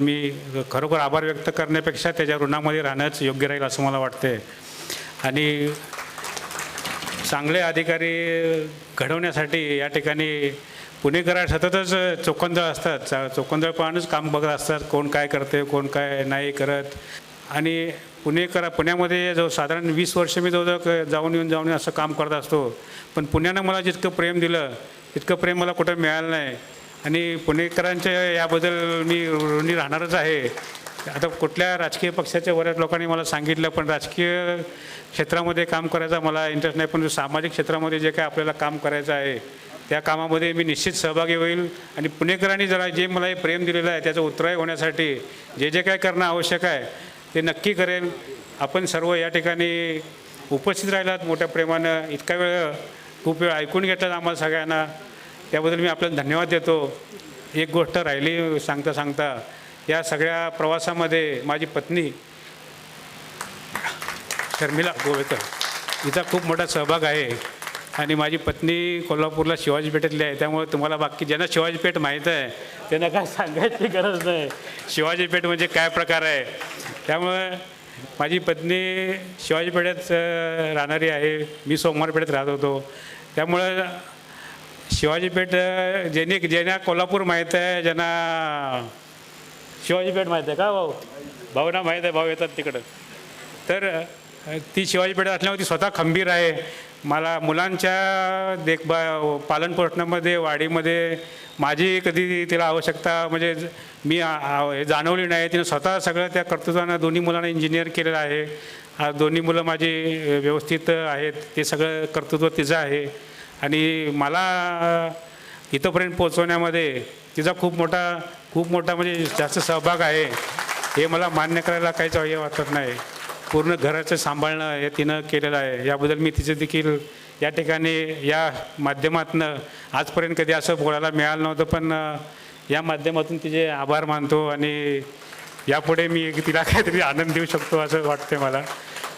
मी खरोखर आभार व्यक्त करण्यापेक्षा त्याच्या ऋणामध्ये राहणंच योग्य राहील असं मला वाटते आणि चांगले अधिकारी घडवण्यासाठी या ठिकाणी पुणेकरा सततच चोखंदळ असतात. चा- चोखंदळपणानंच काम बघत असतात कोण काय करते कोण काय नाही करत. आणि पुणेकरा पुण्यामध्ये जो साधारण वीस वर्ष मी जवळजवळ जाऊन येऊन जाऊन येऊन असं काम करत असतो. पण पुण्यानं मला जितकं प्रेम दिलं तितकं प्रेम मला कुठं मिळालं नाही. आणि पुणेकरांच्या याबद्दल मी ऋणी राहणारच आहे. आता कुठल्या राजकीय पक्षाच्या बऱ्याच लोकांनी मला सांगितलं पण राजकीय क्षेत्रामध्ये काम करायचा मला इंटरेस्ट नाही पण सामाजिक क्षेत्रामध्ये जे काय आपल्याला काम करायचं आहे त्या कामामध्ये मी निश्चित सहभागी होईल. आणि पुणेकरांनी जरा जे मला हे प्रेम दिलेलं आहे त्याचं उत्तराय होण्यासाठी जे जे काय करणं आवश्यक आहे ते नक्की करेन. आपण सर्व या ठिकाणी उपस्थित राहिलात मोठ्या प्रेमानं. इतका वेळ खूप वेळ ऐकून घेतलात आम्हाला सगळ्यांना. त्याबद्दल मी आपल्याला धन्यवाद देतो. एक गोष्ट राहिली सांगता सांगता या सगळ्या प्रवासामध्ये माझी पत्नी शर्मिला गोवेकर हिचा खूप मोठा सहभाग आहे. आणि माझी पत्नी कोल्हापूरला शिवाजी पेठेतली आहे. त्यामुळे तुम्हाला बाकी ज्यांना शिवाजी पेठ माहीत आहे त्यांना काय सांगायची गरज नाही. शिवाजी पेठ म्हणजे काय प्रकार आहे? त्यामुळे माझी पत्नी शिवाजी पेठेत राहणारी आहे. मी सोमवार पेठेत राहत होतो. त्यामुळं शिवाजी पेठ ज्यांनी ज्यांना कोल्हापूर माहीत आहे ज्यांना शिवाजी पेठ माहीत आहे का भाऊ? भाऊना माहीत आहे भाऊ येतात तिकडं. तर ती शिवाजी पेठ असल्यामुळे ती स्वतः खंबीर आहे. मला मुलांच्या देखभा पालनपोषणामध्ये वाढीमध्ये माझी कधी तिला आवश्यकता म्हणजे मी जाणवली नाही. तिने स्वतः सगळं त्या कर्तृत्वानं दोन्ही मुलांना इंजिनियर केलेलं आहे. दोन्ही मुलं माझी व्यवस्थित आहेत. ते सगळं कर्तृत्व तिचं आहे. आणि मला इथंपर्यंत पोचवण्यामध्ये तिचा खूप मोठा खूप मोठा म्हणजे जास्त सहभाग आहे. हे मला मान्य करायला काहीच हे वाटत नाही. पूर्ण घराचं सांभाळणं हे तिनं केलेलं आहे. याबद्दल मी तिचं देखील या ठिकाणी या माध्यमातनं आजपर्यंत कधी असं बोलायला मिळालं नव्हतं पण या माध्यमातून तिचे आभार मानतो आणि यापुढे मी तिला काहीतरी आनंद देऊ शकतो असं वाटतं मला.